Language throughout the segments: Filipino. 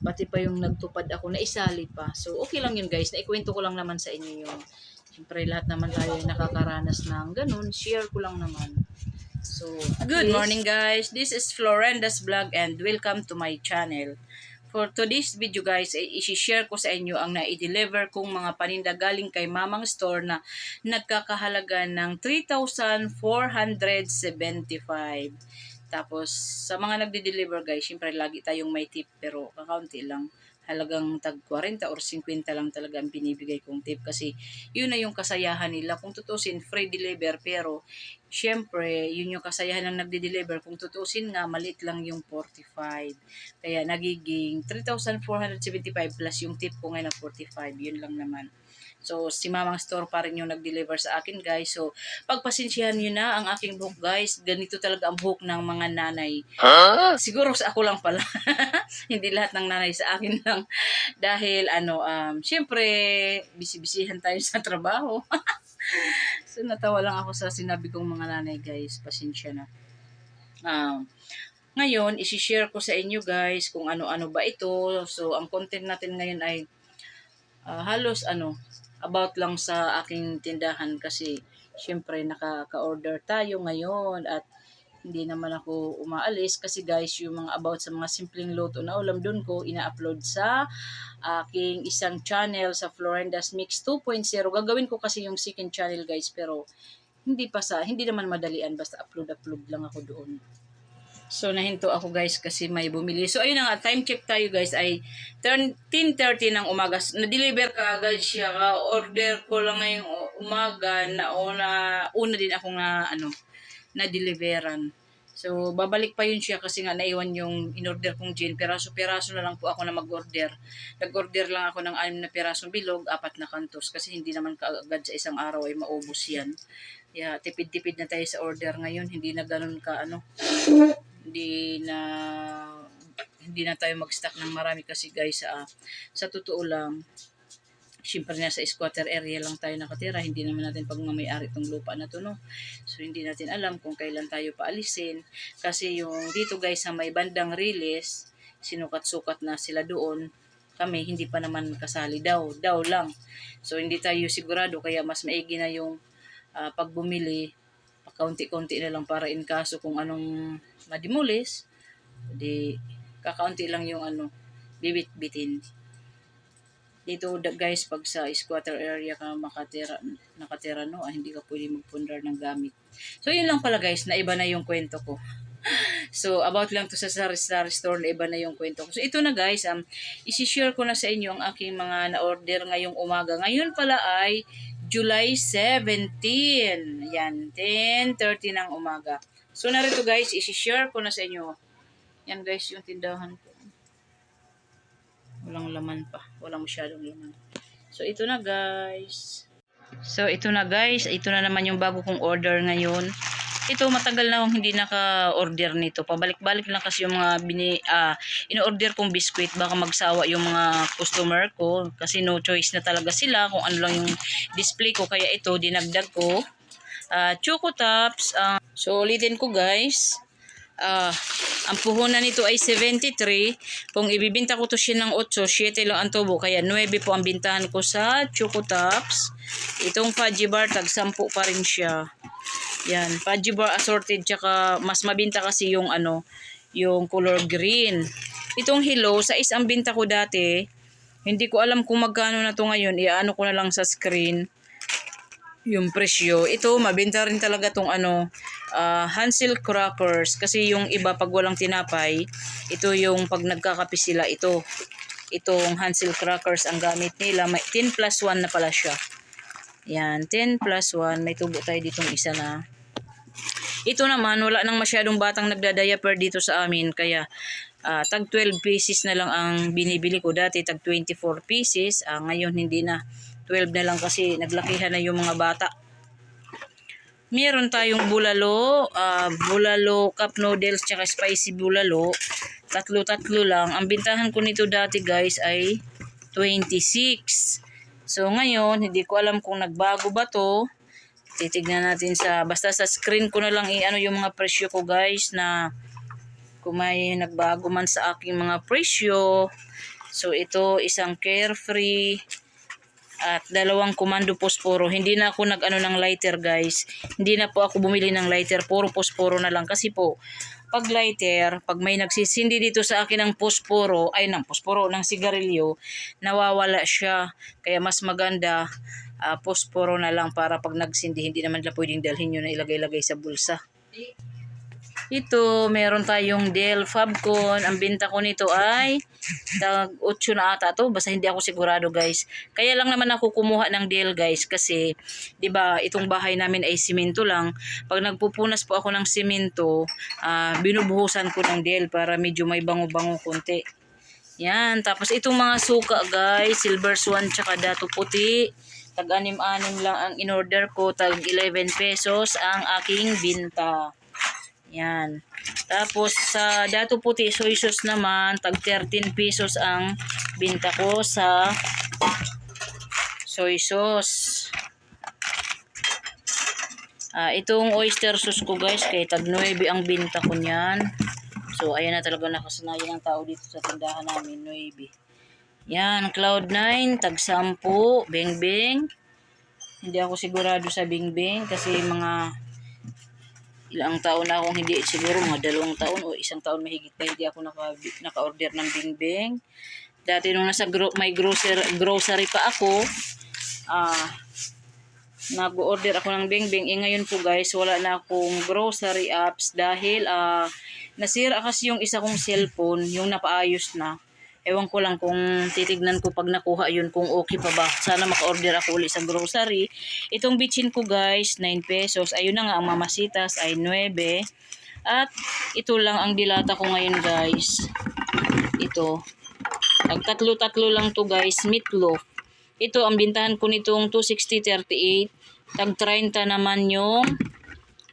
pati pa yung nagtupad ako na isali pa. So, okay lang yun guys. Naikwento ko lang naman sa inyo yung Siyempre, lahat naman tayo ay nakakaranas ng ganun. Share ko lang naman. So, Good least- morning guys. This is Florenda's vlog and welcome to my channel. For today's video guys, ay isi-share ko sa inyo ang na-deliver kong mga paninda galing kay Mamang Store na nagkakahalaga ng 3,475. Tapos, sa mga nagde-deliver guys, syempre lagi tayong may tip pero kakaunti lang. Halagang tag 40 or 50 lang talaga ang binibigay kong tip kasi yun na yung kasayahan nila. Kung tutusin, free deliver pero syempre, yun yung kasayahan ng nagde-deliver. Kung tutusin nga, malit lang yung 45. Kaya nagiging 3,475 plus yung tip ko ngayon na 45. Yun lang naman. So, si Mamang Store pa rin yung nag-deliver sa akin, guys. So, pagpasensyahan nyo na ang aking buhok, guys. Ganito talaga ang buhok ng mga nanay. Siguro sa ako lang pala. Hindi lahat ng nanay sa akin lang. Dahil, ano, um, syempre, bisibisihan tayo sa trabaho. so, natawa lang ako sa sinabi kong mga nanay, guys. Pasensya na. Um, ngayon, isi-share ko sa inyo, guys, kung ano-ano ba ito. So, ang content natin ngayon ay ah, halos, ano, about lang sa aking tindahan kasi syempre nakaka-order tayo ngayon at hindi naman ako umaalis. Kasi guys yung mga about sa mga simpleng luto na ulam doon ko ina-upload sa aking isang channel sa Florenda's Mix 2.0 gagawin ko kasi yung second channel guys pero hindi pa sa hindi naman madalian. Basta upload upload lang ako doon So, nahinto ako guys kasi may bumili. So, ayun na nga, time check tayo guys ay turn 10.30 ng umaga. Na-deliver ka agad siya. Order ko lang ngayong umaga na una, una din ako na ano, na-deliveran. So, babalik pa yun siya kasi nga naiwan yung in-order kong gin. Peraso-peraso na lang po ako na mag-order. Nag-order lang ako ng anim na perasong bilog, apat na kantos. Kasi hindi naman kaagad sa isang araw ay maubos yan. Kaya tipid-tipid na tayo sa order ngayon. Hindi na ganun ka ano hindi na hindi na tayo mag-stock ng marami kasi guys sa sa totoo lang syempre nasa squatter area lang tayo nakatira. Hindi naman natin pagmamayari itong lupa na to no? So hindi natin alam kung kailan tayo paalisin. Kasi yung dito guys sa may bandang release sinukat-sukat na sila doon. Kami hindi pa naman kasali. Daw daw lang. So hindi tayo sigurado. Kaya mas maigi na yung ah, pag bumili kaunti-kaunti na lang para in kaso kung anong madimulis, di kakaunti lang yung ano, bibit-bitin. Dito guys, pag sa squatter area ka makatira, nakatira no, ah, hindi ka pwede magpundar ng gamit. So yun lang pala guys, na iba na yung kwento ko. So, about lang to sa sari-sari store na iba na yung kwento ko. So, ito na guys, um, isi-share ko na sa inyo ang aking mga na-order ngayong umaga. Ngayon pala ay July 17. Yan, 10.30 ng umaga. So, narito guys, isi-share ko na sa inyo. Yan guys, yung tindahan ko. Walang laman pa. Walang masyadong laman. So, ito na guys. So, ito na guys. Ito na naman yung bago kong order ngayon. Ito, matagal na akong hindi naka-order nito. Pabalik-balik lang kasi yung mga bini, ah, in-order kong biscuit. Baka magsawa yung mga customer ko. Kasi no choice na talaga sila kung ano lang yung display ko. Kaya ito, dinagdag ko. Ah, Choco Tops. ah, so, ulitin ko guys. Ah, ang puhunan nito ay 73. Kung ibibinta ko to siya ng 8, 7 lang ang tubo. Kaya 9 po ang bintahan ko sa Choco Tops. Itong fudgy bar, tag 10 pa rin siya. Yan, fudgy bar assorted. Tsaka mas mabinta kasi yung ano, yung color green. Itong hello, sa is ang binta ko dati. Hindi ko alam kung magkano na to ngayon. Iaano ko na lang sa screen yung presyo. Ito, mabenta rin talaga tong ano, ah, Hansel crackers. Kasi yung iba, pag walang tinapay, ito yung pag nagkakape sila, ito. Itong Hansel crackers ang gamit nila. May 10 plus 1 na pala siya. Yan, 10 plus 1. May tubo tayo ditong isa na. Ito naman, wala nang masyadong batang nagdadiaper dito sa amin. Kaya, ah, tag 12 pieces na lang ang binibili ko. Dati, tag 24 pieces. Ah, ngayon, hindi na. 12 na lang kasi naglakihan na yung mga bata. Meron tayong bulalo, ah, bulalo cup noodles, tsaka spicy bulalo. Tatlo-tatlo lang. Ang bintahan ko nito dati guys ay 26. So ngayon, hindi ko alam kung nagbago ba to. Titignan natin sa, basta sa screen ko na lang i-ano yung mga presyo ko guys na kung may nagbago man sa aking mga presyo. So ito isang carefree at dalawang komando posporo. Hindi na ako nag-ano ng lighter guys. Hindi na po ako bumili ng lighter. Puro posporo na lang. Kasi po, pag lighter, pag may nagsisindi dito sa akin ng posporo, ay ng posporo, ng sigarilyo, nawawala siya. Kaya mas maganda, ah, posporo na lang para pag nagsindi, hindi naman nila pwedeng dalhin yun na ilagay-lagay sa bulsa. Ito, meron tayong Dell Fabcon. Ang binta ko nito ay tag 8 na ata to. Basta hindi ako sigurado guys. Kaya lang naman ako kumuha ng Dell guys kasi 'di ba itong bahay namin ay simento lang. Pag nagpupunas po ako ng simento, ah, binubuhusan ko ng Dell para medyo may bango-bango konti. Yan. Tapos itong mga suka guys, silver swan tsaka dato puti. Tag anim-anim lang ang in-order ko. Tag 11 pesos ang aking binta. Yan. Tapos sa dato puti soy sauce naman, tag 13 pesos ang binta ko sa soy sauce. Ah, itong oyster sauce ko guys, kay tag 9 ang binta ko niyan. So ayan na talaga nakasanayan ng tao dito sa tindahan namin, 9. Yan, Cloud9, tag 10, Beng Beng. Hindi ako sigurado sa Bing Bing kasi mga ilang taon na akong hindi, siguro mga dalawang taon o isang taon mahigit pa hindi ako naka, naka-order ng Bing Bing. Dati nung nasa gro, may grocery, grocery pa ako, ah, nag-order ako ng Bing Bing. Eh ngayon po guys, wala na akong grocery apps dahil ah, nasira kasi yung isa kong cellphone, yung napaayos na. Ewan ko lang kung titignan ko pag nakuha yun kung okay pa ba. Sana maka-order ako ulit sa grocery. Itong bitchin ko guys, 9 pesos. Ayun na nga, ang mamasitas ay 9. At ito lang ang dilata ko ngayon guys. Ito. Tag tatlo-tatlo lang to guys, meatloaf. Ito, ang bintahan ko nitong 260.38. Tag 30 naman yung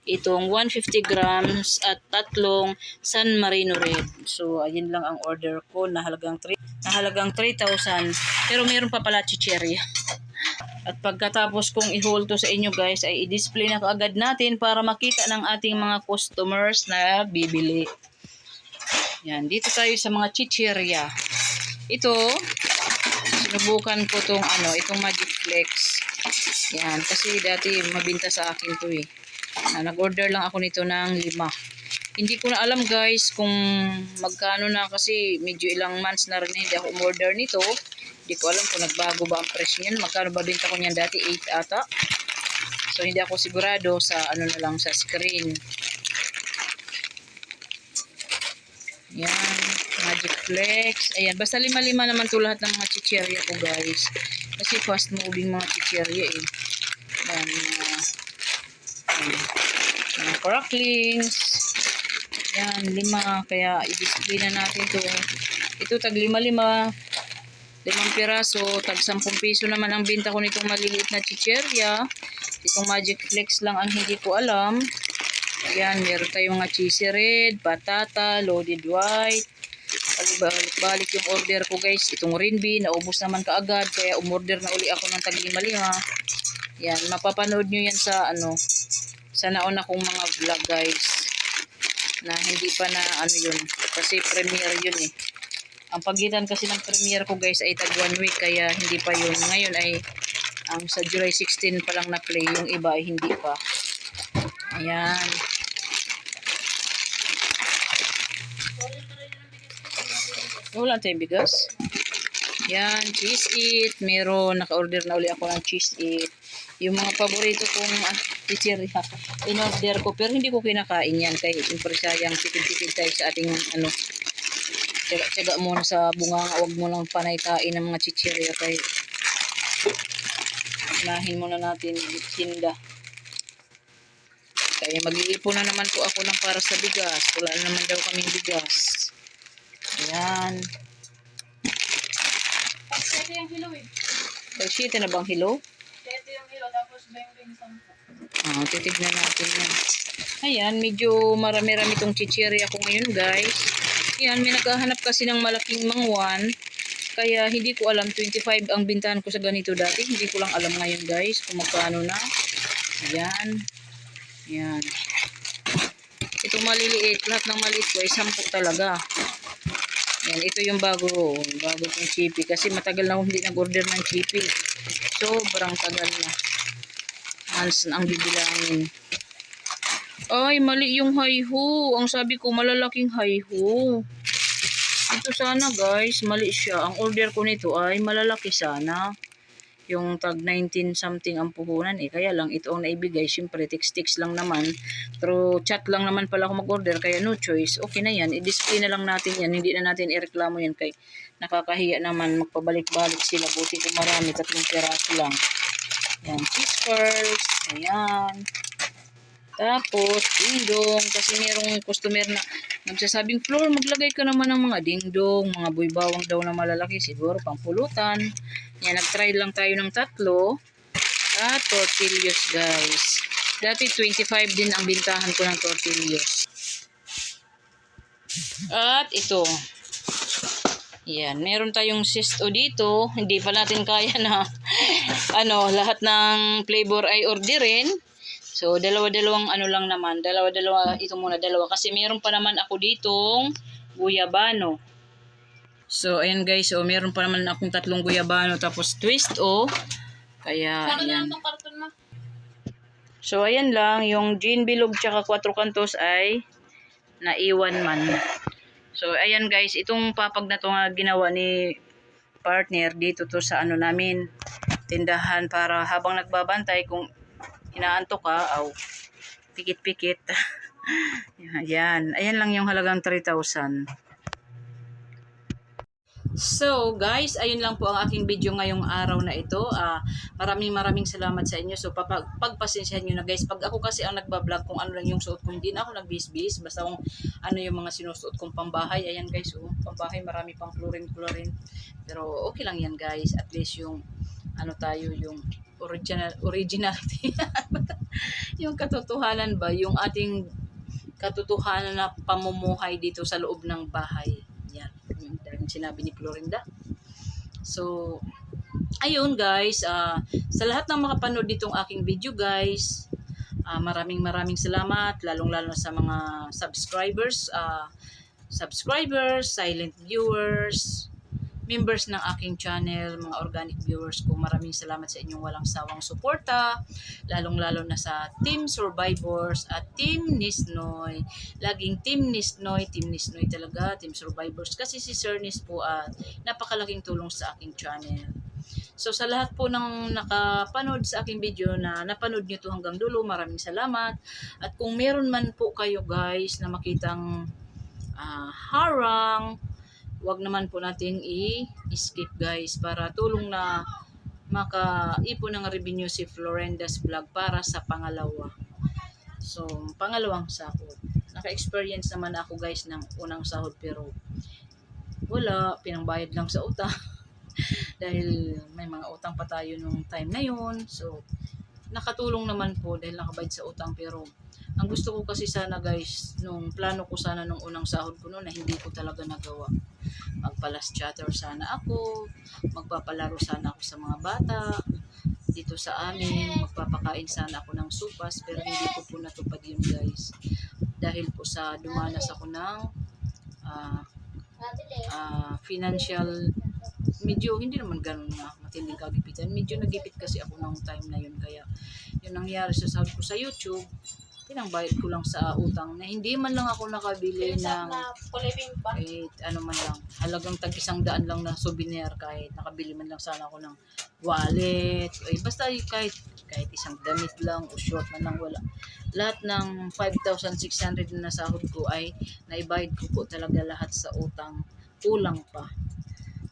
itong 150 grams at tatlong San Marino Red. So, ayun lang ang order ko na halagang 3 na halagang 3,000. Pero meron pa pala chicherya. At pagkatapos kong i-haul to sa inyo guys, ay i-display na kaagad natin para makita ng ating mga customers na bibili. Yan, dito tayo sa mga chicherya. Ito, sinubukan ko tong ano, itong Magic Flex. Yan, kasi dati mabinta sa akin to eh. Ah, nag-order lang ako nito ng lima. Hindi ko na alam guys kung magkano na kasi medyo ilang months na rin na hindi ako umorder nito. Hindi ko alam kung nagbago ba ang presyo niyan. Magkano ba binta ko niyan dati? 8 ata. So hindi ako sigurado sa ano na lang sa screen. Yan, Magic Flex. Ayan, basta lima-lima naman to lahat ng mga chicherya ko guys. Kasi fast moving mga chicherya eh. Ayan. Cracklings. Yan, lima. Kaya i-display na natin to. Ito, tag lima-lima. Limang piraso. Tag sampung piso naman ang binta ko nitong maliliit na chicherya. Itong Magic Flex lang ang hindi ko alam. Ayan, meron tayong mga cheesy red, patata, loaded white. Balik-balik yung order ko guys. Itong Rinby, naubos naman kaagad. Kaya umorder na uli ako ng tag lima-lima. Yan, mapapanood nyo yan sa ano, sa nauna kong mga vlog guys na hindi pa na ano yun kasi premiere yun eh. Ang pagitan kasi ng premiere ko guys ay tag one week kaya hindi pa yun. Ngayon ay ang sa July 16 pa lang na play yung iba ay hindi pa. Ayan. Wala tayong bigas yan cheese it. Meron naka-order na uli ako ng cheese it. Yung mga paborito kong ah, chichirya in-order ko pero hindi ko kinakain yan. Kaya siyempre sayang tipid-tipid tayo sa ating ano tsaga-tsaga muna sa bunga. Huwag mo lang panaytain ng mga chichirya. Kaya unahin muna natin tinda. Kaya mag-iipon na naman po ako ng para sa bigas. Wala na naman daw kaming bigas. Ayan Ito yung hilo eh. ay shit na bang hello? Ito yung hilo, tapos beng-beng sampo. Ah, titignan natin yan. Ayan, medyo marami-rami tong chichirya ko ngayon, guys. Ayan, may naghahanap kasi ng malaking mangwan. Kaya hindi ko alam, 25 ang bintahan ko sa ganito dati. Hindi ko lang alam ngayon, guys, kung magkano na. Ayan. Ayan. Itong maliliit, lahat ng maliit ko ay 10 talaga. Ayan, ito yung bago, bago kong chippy. Kasi matagal na akong hindi nag-order ng chippy. Sobrang tagal na. Hans ang bibilangin. Ay, mali yung hi-ho. Ang sabi ko, malalaking hi-ho. Ito sana guys, mali siya. Ang order ko nito ay malalaki sana. Yung tag 19 something ang puhunan eh. Kaya lang ito ang naibigay. Siyempre, text-text lang naman. Pero chat lang naman pala ako mag-order. Kaya no choice. Okay na yan. I-display na lang natin yan. Hindi na natin ireklamo yan. Kay nakakahiya naman. Magpabalik-balik sila. Buti ko marami. Tatlong piraso lang. Yan. Cheese curls. Ayan. Tapos, dingdong. Kasi merong customer na nagsasabing, Floor, maglagay ka naman ng mga dingdong, mga buybawang daw na malalaki. Siguro, pang pulutan. Yan, nag-try lang tayo ng tatlo. At tortillas, guys. Dati, 25 din ang bintahan ko ng tortillas. At ito. Yan, meron tayong sisto dito. Hindi pa natin kaya na ano, lahat ng flavor ay orderin. So, dalawa-dalawang ano lang naman. Dalawa-dalawa, ito muna dalawa. Kasi meron pa naman ako ditong guyabano. So, ayan guys. So, meron pa naman akong tatlong guyabano. Tapos twist, oh. Kaya, ayan. So, ayan lang. Yung gin bilog tsaka quattro cantos ay naiwan man. So, ayan guys. Itong papag na to nga ginawa ni partner dito to sa ano namin tindahan para habang nagbabantay kung inaantok ka, aw, pikit-pikit. Ayan. Ayan lang yung halagang 3,000. So, guys, ayun lang po ang aking video ngayong araw na ito. Ah, maraming maraming salamat sa inyo. So, papag pagpasensyahan nyo na guys. Pag ako kasi ang nagbablog kung ano lang yung suot ko, hindi na ako nagbis-bis. Basta kung ano yung mga sinusuot kong pambahay. Ayan guys, oh, pambahay marami pang chlorine-chlorine. Pero okay lang yan guys. At least yung ano tayo, yung original originality. yung katotohanan ba, yung ating katotohanan na pamumuhay dito sa loob ng bahay. Yan, yung sinabi ni Florinda. So, ayun guys, ah, sa lahat ng makapanood ditong aking video guys, ah, maraming maraming salamat, lalong-lalo na sa mga subscribers, ah, subscribers, silent viewers, members ng aking channel, mga organic viewers ko, maraming salamat sa inyong walang sawang suporta, lalong-lalo na sa Team Survivors at Team Nisnoy. Laging Team Nisnoy, Team Nisnoy talaga, Team Survivors. Kasi si Sir Nis po at napakalaking tulong sa aking channel. So sa lahat po ng nakapanood sa aking video na napanood nyo to hanggang dulo, maraming salamat. At kung meron man po kayo guys na makitang ah, harang, wag naman po nating i-skip guys para tulong na makaipon ng revenue si Florenda's vlog para sa pangalawa. So, pangalawang sahod. Naka-experience naman ako guys ng unang sahod pero wala, pinangbayad lang sa utang. dahil may mga utang pa tayo nung time na yun. So, nakatulong naman po dahil nakabayad sa utang pero ang gusto ko kasi sana guys, nung plano ko sana nung unang sahod ko noon na hindi ko talaga nagawa. Magpalas chatter sana ako, magpapalaro sana ako sa mga bata dito sa amin, magpapakain sana ako ng supas pero hindi ko po natupad yun guys. Dahil po sa dumanas ako ng ah, ah, financial medyo hindi naman ganun na matinding kagipitan. Medyo nagipit kasi ako nung time na yun. Kaya yun nangyari sa sahod ko sa YouTube. Pinangbayad ko lang sa utang na hindi man lang ako nakabili ng kahit ano man lang. Halagang tag isang daan lang na souvenir kahit nakabili man lang sana ako ng wallet. Ay, basta kahit kahit isang damit lang o short man lang wala. Lahat ng 5,600 na nasahod ko ay naibayad ko po talaga lahat sa utang. Kulang pa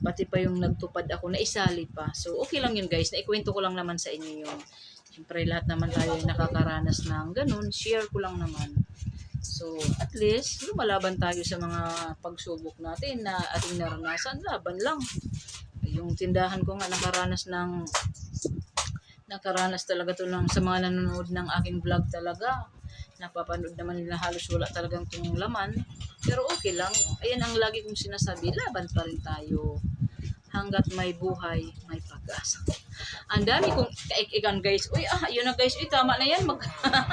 pati pa yung nagtupad ako na isali pa. So, okay lang yun guys. Naikwento ko lang naman sa inyo yung Siyempre, lahat naman tayo ay nakakaranas ng ganun. Share ko lang naman. So, at least, lumalaban tayo sa mga pagsubok natin na ating naranasan. Laban lang. Yung tindahan ko nga nakaranas ng nakaranas talaga to ng sa mga nanonood ng aking vlog talaga. Napapanood naman nila halos wala talagang itong laman. Pero okay lang. Ayan ang lagi kong sinasabi. Laban pa rin tayo. Hanggat may buhay, may pag-asa. Ang dami kong kaikikan guys. Uy, ah, yun na guys. Uy, tama na yan. Mag,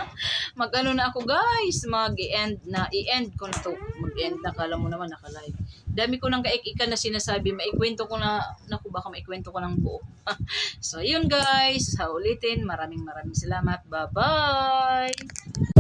mag ano na ako guys. Mag-end na. I-end ko na to. Mag-end na. Kala mo naman naka-live. dami ko nang kaik-ikan na sinasabi, maikwento ko na, naku baka maikwento ko ng buo. so, yun guys, sa ulitin, maraming maraming salamat. Bye-bye!